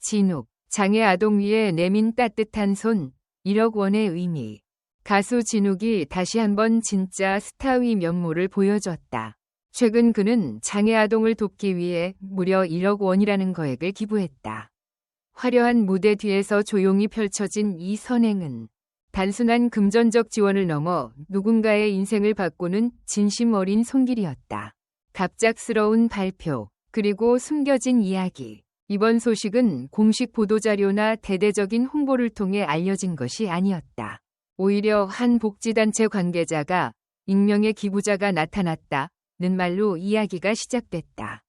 진욱, 장애 아동 위에 내민 따뜻한 손, 1억 원의 의미. 가수 진욱이 다시 한번 진짜 스타위 면모를 보여줬다. 최근 그는 장애 아동을 돕기 위해 무려 1억 원이라는 거액을 기부했다. 화려한 무대 뒤에서 조용히 펼쳐진 이 선행은 단순한 금전적 지원을 넘어 누군가의 인생을 바꾸는 진심 어린 손길이었다. 갑작스러운 발표, 그리고 숨겨진 이야기. 이번 소식은 공식 보도자료나 대대적인 홍보를 통해 알려진 것이 아니었다. 오히려 한 복지단체 관계자가 익명의 기부자가 나타났다 는 말로 이야기가 시작됐다.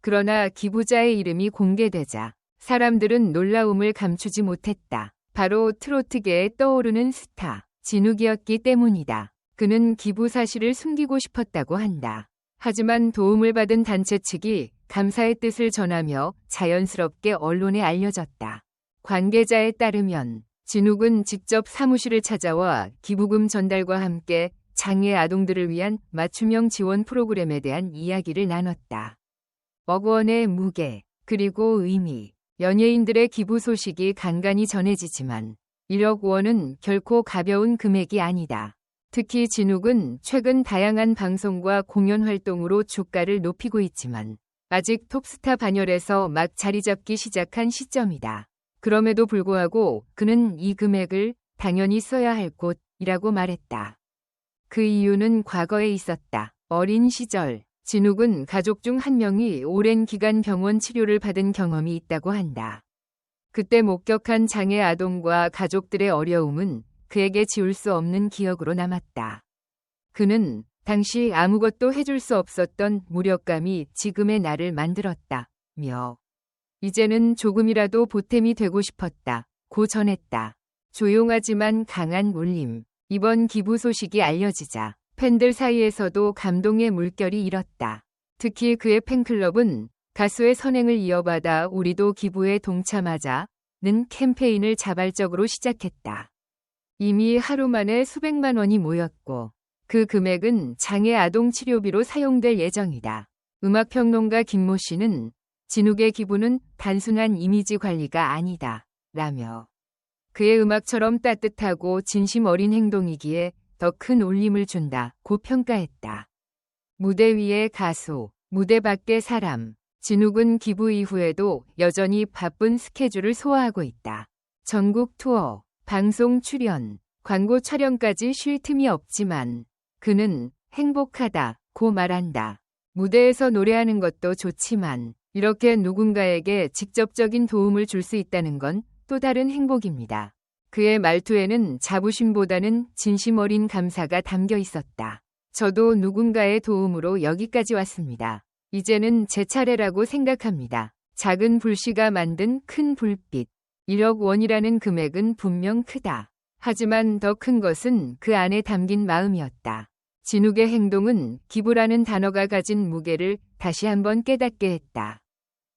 그러나 기부자의 이름이 공개되자 사람들은 놀라움을 감추지 못했다. 바로 트로트계에 떠오르는 스타, 진욱이었기 때문이다. 그는 기부 사실을 숨기고 싶었다고 한다. 하지만 도움을 받은 단체 측이 감사의 뜻을 전하며 자연스럽게 언론에 알려졌다. 관계자에 따르면 진욱은 직접 사무실을 찾아와 기부금 전달과 함께 장애 아동들을 위한 맞춤형 지원 프로그램에 대한 이야기를 나눴다. 억 원의 무게, 그리고 의미, 연예인들의 기부 소식이 간간히 전해지지만 1억 원은 결코 가벼운 금액이 아니다. 특히 진욱은 최근 다양한 방송과 공연 활동으로 주가를 높이고 있지만 아직 톱스타 반열에서 막 자리 잡기 시작한 시점이다. 그럼에도 불구하고 그는 이 금액을 당연히 써야 할 곳이라고 말했다. 그 이유는 과거에 있었다. 어린 시절 진욱은 가족 중 한 명이 오랜 기간 병원 치료를 받은 경험이 있다고 한다. 그때 목격한 장애 아동과 가족들의 어려움은 그에게 지울 수 없는 기억으로 남았다. 그는 당시 아무것도 해줄 수 없었던 무력감이 지금의 나를 만들었다 며 이제는 조금이라도 보탬이 되고 싶었다. 고 전했다. 조용하지만 강한 울림. 이번 기부 소식이 알려지자 팬들 사이에서도 감동의 물결이 일었다. 특히 그의 팬클럽은 가수의 선행을 이어받아 우리도 기부에 동참하자는 캠페인을 자발적으로 시작했다. 이미 하루 만에 수백만 원이 모였고 그 금액은 장애 아동 치료비로 사용될 예정이다. 음악평론가 김모 씨는 진욱의 기부는 단순한 이미지 관리가 아니다. 라며 그의 음악처럼 따뜻하고 진심 어린 행동이기에 더 큰 울림을 준다. 고 평가했다. 무대 위의 가수, 무대 밖의 사람, 진욱은 기부 이후에도 여전히 바쁜 스케줄을 소화하고 있다. 전국 투어, 방송 출연, 광고 촬영까지 쉴 틈이 없지만 그는 행복하다 고 말한다. 무대에서 노래하는 것도 좋지만 이렇게 누군가에게 직접적인 도움을 줄 수 있다는 건 또 다른 행복입니다. 그의 말투에는 자부심보다는 진심 어린 감사가 담겨 있었다. 저도 누군가의 도움으로 여기까지 왔습니다. 이제는 제 차례라고 생각합니다. 작은 불씨가 만든 큰 불빛. 1억 원이라는 금액은 분명 크다. 하지만 더 큰 것은 그 안에 담긴 마음이었다. 진욱의 행동은 기부라는 단어가 가진 무게를 다시 한번 깨닫게 했다.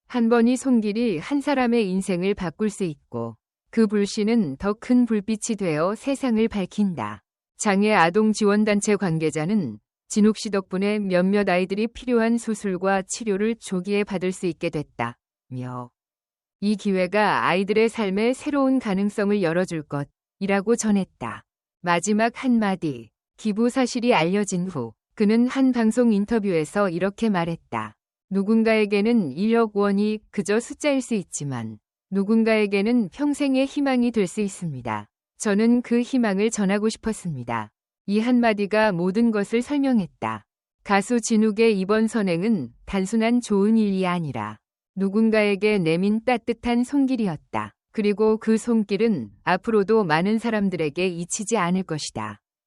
한 번이 손길이 한 사람의 인생을 바꿀 수 있고 그 불씨는 더 큰 불빛이 되어 세상을 밝힌다. 장애 아동 지원단체 관계자는 진욱 씨 덕분에 몇몇 아이들이 필요한 수술과 치료를 조기에 받을 수 있게 됐다 며 이 기회가 아이들의 삶에 새로운 가능성을 열어줄 것 이라고 전했다. 마지막 한마디, 기부 사실이 알려진 후 그는 한 방송 인터뷰에서 이렇게 말했다. 누군가에게는 1억 원이 그저 숫자일 수 있지만 누군가에게는 평생의 희망이 될 수 있습니다. 저는 그 희망을 전하고 싶었습니다. 이 한마디가 모든 것을 설명했다. 가수 진욱의 이번 선행은 단순한 좋은 일이 아니라 누군가에게 내민 따뜻한 손길이었다. 그리고 그 손길은 앞으로도 많은 사람들에게 잊히지 않을 것이다.